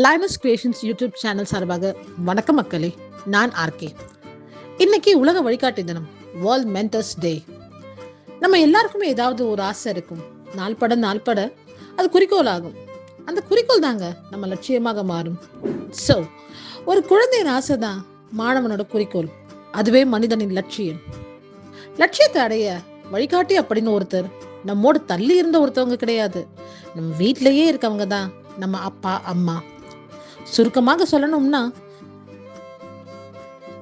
லைனஸ் creations YouTube channel சார்பாக வணக்கம் மக்களே நான் ஆர்கே இன்னைக்கு உலக வழிகாட்டி தினம் வேர்ல்ட் மென்டர்ஸ் டே நம்ம எல்லாருக்குமே ஏதாவது ஒரு ஆசை இருக்கும். நாள்பட நாள்பட அது குறிக்கோள் ஆகும். அந்த குறிக்கோள் தாங்க நம்ம லட்சியமாக மாறும். ஸோ ஒரு குழந்தையின் ஆசை தான் மாணவனோட குறிக்கோள். அதுவே மனிதனின் லட்சியம். லட்சியத்தை அடைய வழிகாட்டி அப்படின்னு ஒருத்தர் நம்மோடு தள்ளி இருந்த ஒருத்தவங்க கிடையாது. நம்ம வீட்டிலேயே இருக்கவங்க தான் நம்ம அப்பா அம்மா. சுருக்கமாக சொல்லணும்னா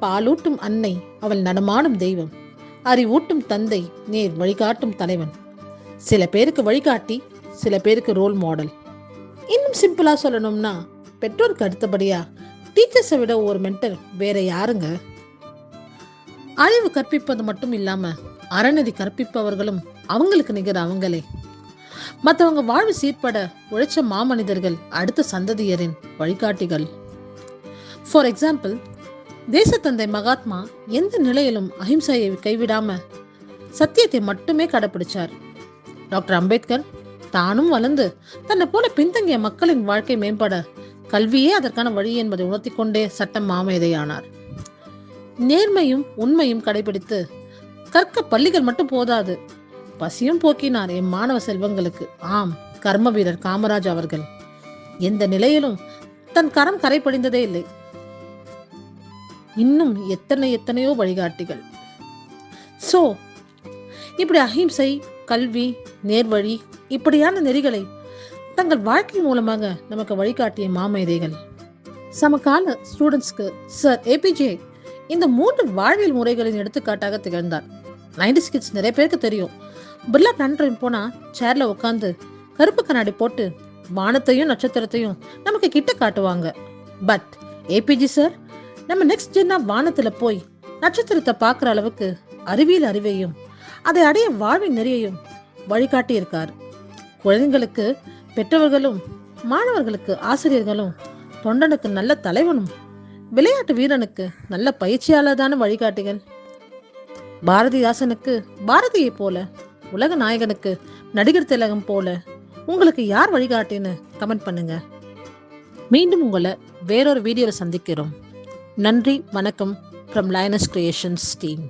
பாலூட்டும் அன்னை அவள் நடமாடும் தெய்வம். அறிவூட்டும் தந்தை நேர் வழிகாட்டும் தலைவன். சில பேருக்கு வழிகாட்டி சில பேருக்கு ரோல் மாடல் இன்னும் சிம்பிளா சொல்லணும்னா பெற்றோருக்கு அடுத்தபடியா டீச்சர்ஸை விட ஒரு மென்டர் வேற யாருங்க? அறிவு கற்பிப்பது மட்டும் இல்லாம அறநெறி கற்பிப்பவர்களும் அவங்களுக்கு நிகர் அவங்களே. மற்றவங்க வாழ்வு சீர்பட உழைச்ச மாமனிதர்கள் அடுத்த சந்ததியரின் வழிகாட்டிகள். ஃபார் எக்ஸாம்பிள் தேசத்தந்தை மகாத்மா எந்த நிலையிலும் அஹிம்சையை கைவிடாம சத்தியத்தை மட்டுமே கடைபிடிச்சார் டாக்டர் அம்பேத்கர் தானும் வளர்ந்து தன்னை போல பின்தங்கிய மக்களின் வாழ்க்கை மேம்பட கல்வியே அதற்கான வழி என்பதை உணர்த்தி கொண்டே சட்டம் மாமேதையானார். நேர்மையும் உண்மையும் கடைபிடித்து கற்க பள்ளிகள் மட்டும் போதாது பசியும் போக்கினார் என் மாணவ செல்வங்களுக்கு. ஆம் கர்ம வீரர் காமராஜ் அவர்கள். எந்த நிலையிலும் தன் கரம் கரை படிந்ததே இல்லை. இன்னும் எத்தனை எத்தனையோ வழிகாட்டிகள். சோ இப்படி அஹிம்சை கல்வி நேர்வழி இப்படியான நெறிகளை தங்கள் வாழ்க்கை மூலமாக நமக்கு வழிகாட்டிய மாமேதைகள். சமகால ஸ்டூடெண்ட்ஸ்க்கு சார் ஏபிஜே இந்த மூன்று வாழ்வியல் முறைகளின் எடுத்துக்காட்டாக திகழ்ந்தார். நைன்டி கிட்ஸ் நிறைய பேருக்கு தெரியும். பிர்லா பிளானட்டரியம் போனால் சேரில் உட்காந்து கருப்பு கண்ணாடி போட்டு வானத்தையும் நட்சத்திரத்தையும் நமக்கு கிட்ட காட்டுவாங்க. பட் ஏபிஜி சார் நம்ம நெக்ஸ்ட் ஜென்னா வானத்தில் போய் நட்சத்திரத்தை பார்க்குற அளவுக்கு அறிவியல் அறிவையும் அதை அடைய வாழ்வின் நெறியையும் வழிகாட்டி இருக்கார். குழந்தைங்களுக்கு பெற்றவர்களும் மாணவர்களுக்கு ஆசிரியர்களும் தொண்டனுக்கு நல்ல தலைவனும் விளையாட்டு வீரனுக்கு நல்ல பயிற்சியாளர் தான வழிகாட்டிகள். பாரதிதாசனுக்கு பாரதியை போல உலக நாயகனுக்கு நடிகர் திலகம் போல உங்களுக்கு யார் வழிகாட்டின்னு கமெண்ட் பண்ணுங்க. மீண்டும் உங்களை வேறொரு வீடியோவில் சந்திக்கிறோம். நன்றி வணக்கம் ஃப்ரம் லயனஸ் கிரியேஷன்ஸ் டீம்